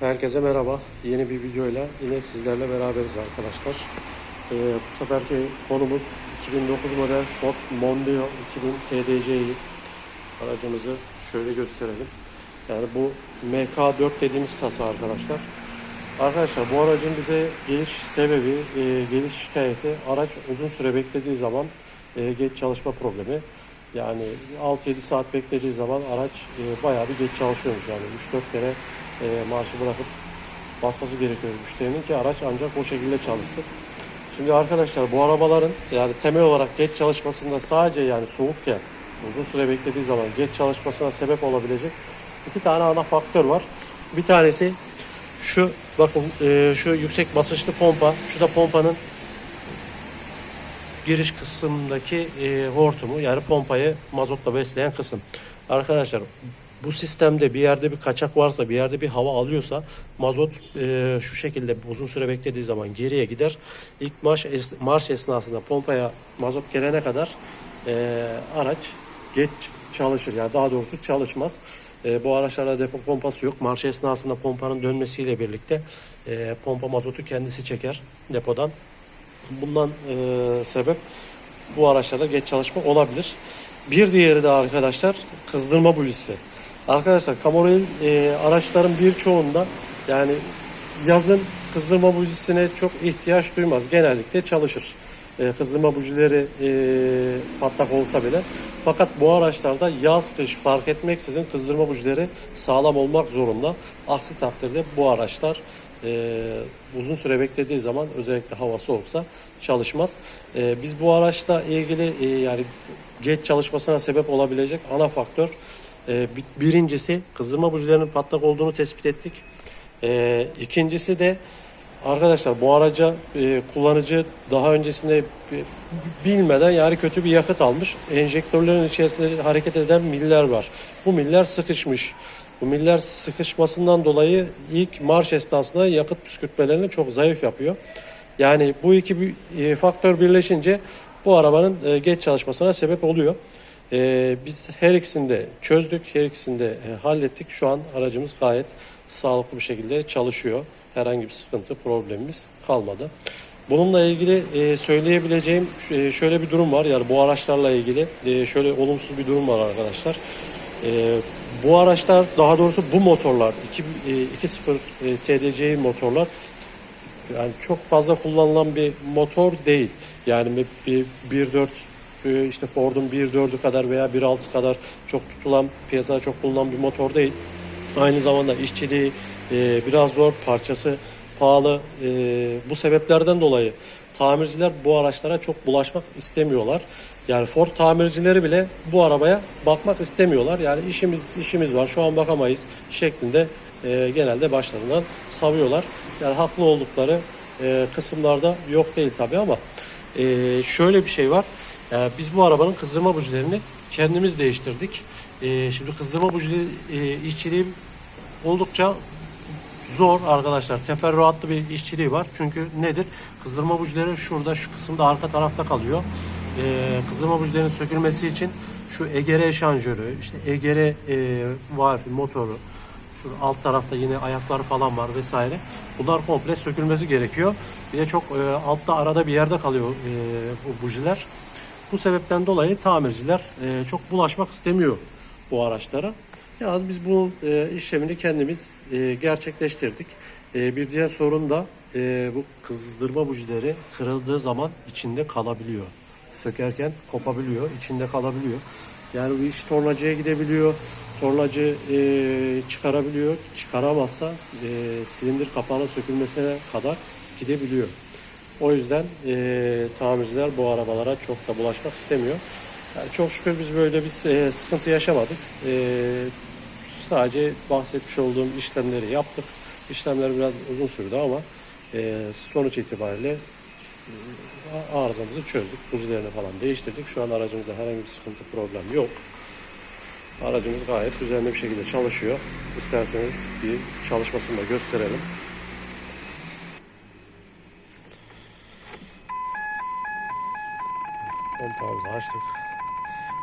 Herkese merhaba. Yeni bir videoyla yine sizlerle beraberiz arkadaşlar. Ee, bu seferki konumuz 2009 model Ford Mondeo 2000 TDC'yi aracımızı şöyle gösterelim. Yani bu MK4 dediğimiz kasa arkadaşlar. Arkadaşlar bu aracın bize geliş sebebi, e, geliş şikayeti araç uzun süre beklediği zaman e, geç çalışma problemi. Yani 6-7 saat beklediği zaman araç e, bayağı bir geç çalışıyormuş yani 3-4 kere e, marşı bırakıp basması gerekiyor müşterinin ki araç ancak o şekilde çalışsın. Şimdi arkadaşlar bu arabaların yani temel olarak geç çalışmasında sadece yani soğukken uzun süre beklediği zaman geç çalışmasına sebep olabilecek iki tane ana faktör var. Bir tanesi şu bakın e, şu yüksek basınçlı pompa. Şu da pompanın giriş kısmındaki e, hortumu yani pompayı mazotla besleyen kısım. Arkadaşlar bu sistemde bir yerde bir kaçak varsa bir yerde bir hava alıyorsa mazot e, şu şekilde uzun süre beklediği zaman geriye gider. İlk marş, es- marş esnasında pompaya mazot gelene kadar e, araç geç çalışır. Yani daha doğrusu çalışmaz. E, bu araçlarda depo pompası yok. Marş esnasında pompanın dönmesiyle birlikte e, pompa mazotu kendisi çeker depodan. Bundan e, sebep bu araçlarda geç çalışma olabilir. Bir diğeri de arkadaşlar kızdırma bujisi. Arkadaşlar Camorail e, araçların birçoğunda yani yazın kızdırma bujisine çok ihtiyaç duymaz. Genellikle çalışır. E, kızdırma bujileri e, patlak olsa bile. Fakat bu araçlarda yaz kış fark etmeksizin kızdırma bujileri sağlam olmak zorunda. Aksi takdirde bu araçlar e, uzun süre beklediği zaman özellikle hava soğuksa çalışmaz. E, biz bu araçla ilgili e, yani geç çalışmasına sebep olabilecek ana faktör birincisi kızdırma bujilerinin patlak olduğunu tespit ettik. E, ikincisi de arkadaşlar bu araca e, kullanıcı daha öncesinde e, bilmeden yani kötü bir yakıt almış. Enjektörlerin içerisinde hareket eden miller var. Bu miller sıkışmış. Bu miller sıkışmasından dolayı ilk marş esnasında yakıt püskürtmelerini çok zayıf yapıyor. Yani bu iki e, faktör birleşince bu arabanın geç çalışmasına sebep oluyor. E, biz her ikisini de çözdük, her ikisini de e, hallettik. Şu an aracımız gayet sağlıklı bir şekilde çalışıyor. Herhangi bir sıkıntı, problemimiz kalmadı. Bununla ilgili e, söyleyebileceğim e, şöyle bir durum var. Yani bu araçlarla ilgili e, şöyle olumsuz bir durum var arkadaşlar. E, bu araçlar daha doğrusu bu motorlar 2, e, 2.0 e, TDCi motorlar yani çok fazla kullanılan bir motor değil. Yani bir 1.4 e, işte Ford'un 1.4'ü kadar veya 1.6 kadar çok tutulan piyasada çok kullanılan bir motor değil. Aynı zamanda işçiliği e, biraz zor, parçası pahalı. E, bu sebeplerden dolayı tamirciler bu araçlara çok bulaşmak istemiyorlar. Yani Ford tamircileri bile bu arabaya bakmak istemiyorlar. Yani işimiz işimiz var, şu an bakamayız şeklinde e, genelde başlarından savuyorlar. Yani haklı oldukları e, kısımlarda yok değil tabii ama e, şöyle bir şey var. E, biz bu arabanın kızdırma bujilerini kendimiz değiştirdik. E, şimdi kızdırma bujileri e, işçiliği oldukça zor arkadaşlar. Teferruatlı bir işçiliği var. Çünkü nedir? Kızdırma bujileri şurada şu kısımda arka tarafta kalıyor. Ee, kızdırma bujilerinin sökülmesi için şu egere şanjörü, işte egere e, var motoru, şu alt tarafta yine ayakları falan var vesaire. Bunlar komple sökülmesi gerekiyor. Bir de çok e, altta arada bir yerde kalıyor e, bu bujiler. Bu sebepten dolayı tamirciler e, çok bulaşmak istemiyor bu araçlara. Yalnız biz bunun e, işlemini kendimiz e, gerçekleştirdik. E, bir diğer sorun da e, bu kızdırma bujileri kırıldığı zaman içinde kalabiliyor. Sökerken kopabiliyor, içinde kalabiliyor. Yani bu iş tornacıya gidebiliyor. Tornacı e, çıkarabiliyor. Çıkaramazsa e, silindir kapağının sökülmesine kadar gidebiliyor. O yüzden e, tamirciler bu arabalara çok da bulaşmak istemiyor. Yani çok şükür biz böyle bir e, sıkıntı yaşamadık. E, sadece bahsetmiş olduğum işlemleri yaptık. İşlemler biraz uzun sürdü ama e, sonuç itibariyle e, arızamızı çözdük. Bujilerini falan değiştirdik. Şu an aracımızda herhangi bir sıkıntı problem yok. Aracımız gayet düzenli bir şekilde çalışıyor. İsterseniz bir çalışmasını da gösterelim. Pompamızı açtık.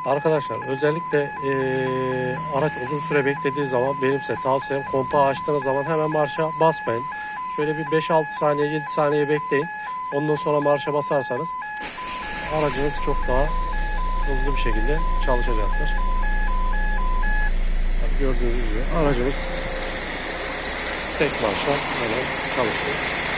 Arkadaşlar özellikle eee, araç uzun süre beklediği zaman benimse tavsiyem kontağı açtığınız zaman hemen marşa basmayın. Şöyle bir 5-6 saniye 7 saniye bekleyin. Ondan sonra marşa basarsanız aracınız çok daha hızlı bir şekilde çalışacaktır. Gördüğünüz gibi aracımız tek marşa hemen çalıştı.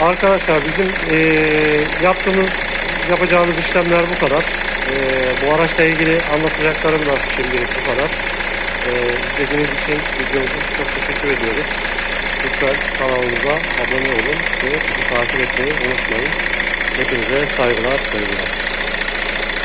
Arkadaşlar bizim eee, yaptığımız yapacağımız işlemler bu kadar. Eee, bu araçla ilgili anlatacaklarım da şimdilik bu kadar. Eee izlediğiniz için videomuza çok teşekkür ediyoruz. Lütfen kanalımıza abone olun ve bizi takip etmeyi unutmayın. Hepinize saygılar, sevgiler.